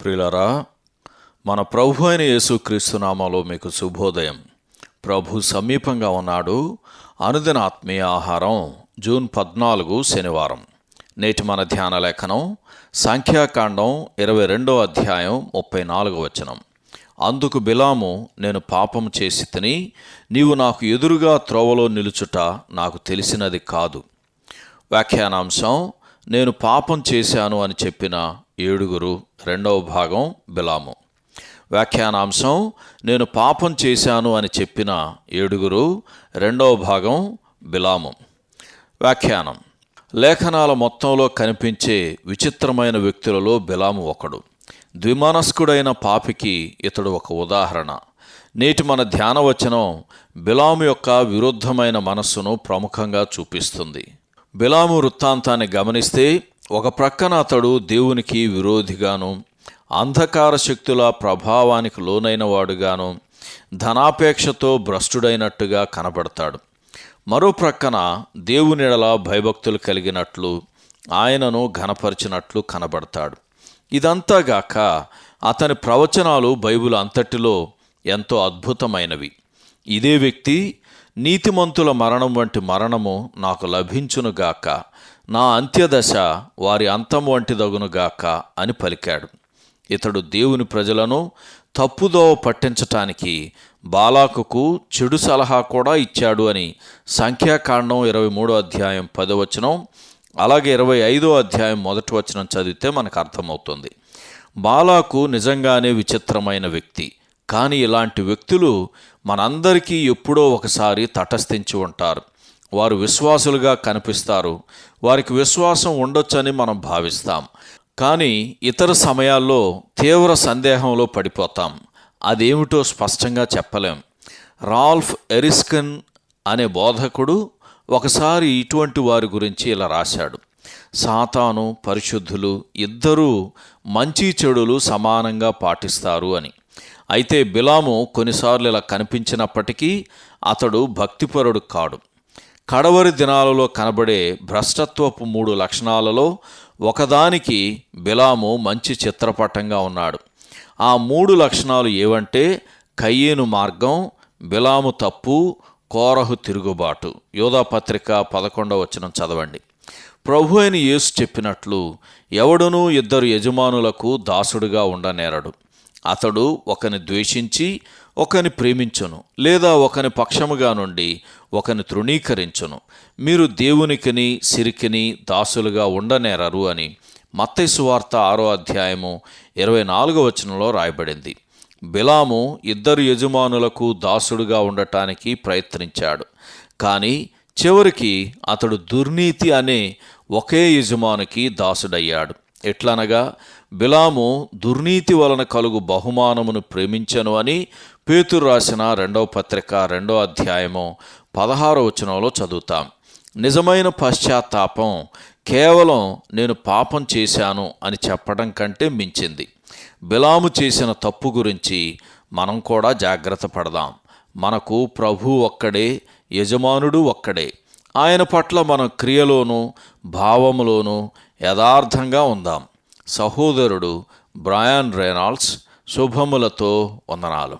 ప్రియులరా మన ప్రభు అయిన యేసుక్రీస్తునామాలో మీకు శుభోదయం. ప్రభు సమీపంగా ఉన్నాడు. అనుదిన ఆత్మీయ ఆహారం జూన్ పద్నాలుగు శనివారం. నేటి మన ధ్యాన లేఖనం సంఖ్యాకాండం ఇరవై రెండో అధ్యాయం ముప్పై నాలుగు వచనం. అందుకు బిలాము నేను పాపం చేసి తిని నీవు నాకు ఎదురుగా త్రోవలో నిలుచుట నాకు తెలిసినది కాదు. వ్యాఖ్యానాంశం నేను పాపం చేశాను అని చెప్పిన ఏడుగురు రెండవ భాగం బిలాము. వ్యాఖ్యానాంశం నేను పాపం చేశాను అని చెప్పిన ఏడుగురు రెండవ భాగం బిలాము. వ్యాఖ్యానం లేఖనాల మొత్తంలో కనిపించే విచిత్రమైన వ్యక్తులలో బిలాము ఒకడు. ద్విమనస్కుడైన పాపికి ఇతడు ఒక ఉదాహరణ. నేటి మన ధ్యానవచనం బిలాము యొక్క విరుద్ధమైన మనస్సును ప్రముఖంగా చూపిస్తుంది. బిలాము వృత్తాంతాన్ని గమనిస్తే ఒక ప్రక్కన అతడు దేవునికి విరోధిగాను అంధకార శక్తుల ప్రభావానికి లోనైన వాడుగాను ధనాపేక్షతో భ్రష్టుడైనట్టుగా కనబడతాడు. మరో ప్రక్కన దేవునిడల భయభక్తులు కలిగినట్లు ఆయనను ఘనపరిచినట్లు కనబడతాడు. ఇదంతా గాక అతని ప్రవచనాలు బైబిల్ అంతటిలో ఎంతో అద్భుతమైనవి. ఇదే వ్యక్తి నీతిమంతుల మరణం వంటి మరణము నాకు లభించునుగాక నా అంత్యదశ వారి అంతం వంటిదగునుగాక అని పలికాడు. ఇతడు దేవుని ప్రజలను తప్పుదోవ పట్టించటానికి బాలాకుకు చెడు సలహా కూడా ఇచ్చాడు అని సంఖ్యాకాండం ఇరవై మూడో అధ్యాయం పదవచనం అలాగే ఇరవై ఐదో అధ్యాయం మొదటి వచనం చదివితే మనకు అర్థమవుతుంది. బాలాకు నిజంగానే విచిత్రమైన వ్యక్తి కానీ ఇలాంటి వ్యక్తులు మనందరికీ ఎప్పుడో ఒకసారి తటస్థించి ఉంటారు. వారు విశ్వాసులుగా కనిపిస్తారు. వారికి విశ్వాసం ఉండొచ్చని మనం భావిస్తాం. కానీ ఇతర సమయాల్లో తీవ్ర సందేహంలో పడిపోతాం. అదేమిటో స్పష్టంగా చెప్పలేం. రాల్ఫ్ ఎరిస్కన్ అనే బోధకుడు ఒకసారి ఇటువంటి వారి గురించి ఇలా రాశాడు. సాతాను పరిశుద్ధులు ఇద్దరూ మంచి చెడులు సమానంగా పాటిస్తారు అని. అయితే బిలాము కొన్నిసార్లు ఇలా కనిపించినప్పటికీ అతడు భక్తిపరుడు కాడు. కడవరి దినాలలో కనబడే భ్రష్టత్వపు మూడు లక్షణాలలో ఒకదానికి బిలాము మంచి చిత్రపటంగా ఉన్నాడు. ఆ మూడు లక్షణాలు ఏవంటే కయ్యేను మార్గం బిలాము తప్పు కోరహు తిరుగుబాటు. యోధాపత్రిక పదకొండవ వచనం చదవండి. ప్రభు అయిన యేసు చెప్పినట్లు ఎవడునూ ఇద్దరు యజమానులకు దాసుడుగా ఉండనేరడు. అతడు ఒకని ద్వేషించి ఒకని ప్రేమించును లేదా ఒకని పక్షముగా నుండి ఒకని తృణీకరించును. మీరు దేవునికిని సిరికిని దాసులుగా ఉండనేరరు అని మత్తైసు వార్త ఆరో అధ్యాయము ఇరవై నాలుగో వచనంలో రాయబడింది. బిలాము ఇద్దరు యజమానులకు దాసుడుగా ఉండటానికి ప్రయత్నించాడు. కానీ చివరికి అతడు దుర్నీతి అనే ఒకే యజమానికి దాసుడయ్యాడు. ఎట్లనగా బిలాము దుర్నీతి వలన కలుగు బహుమానమును ప్రేమించను అని పేతురు రాసిన రెండవ పత్రిక రెండో అధ్యాయము పదహారో వచనంలో చదువుతాం. నిజమైన పశ్చాత్తాపం కేవలం నేను పాపం చేశాను అని చెప్పడం కంటే మించింది. బిలాము చేసిన తప్పు గురించి మనం కూడా జాగ్రత్త పడదాం. మనకు ప్రభు ఒక్కడే యజమానుడు ఒక్కడే. ఆయన పట్ల మన క్రియలోనూ భావములోనూ యథార్థంగా ఉందాం. సహోదరుడు బ్రయాన్ రెనాల్డ్స్ శుభములతో వందనాలు.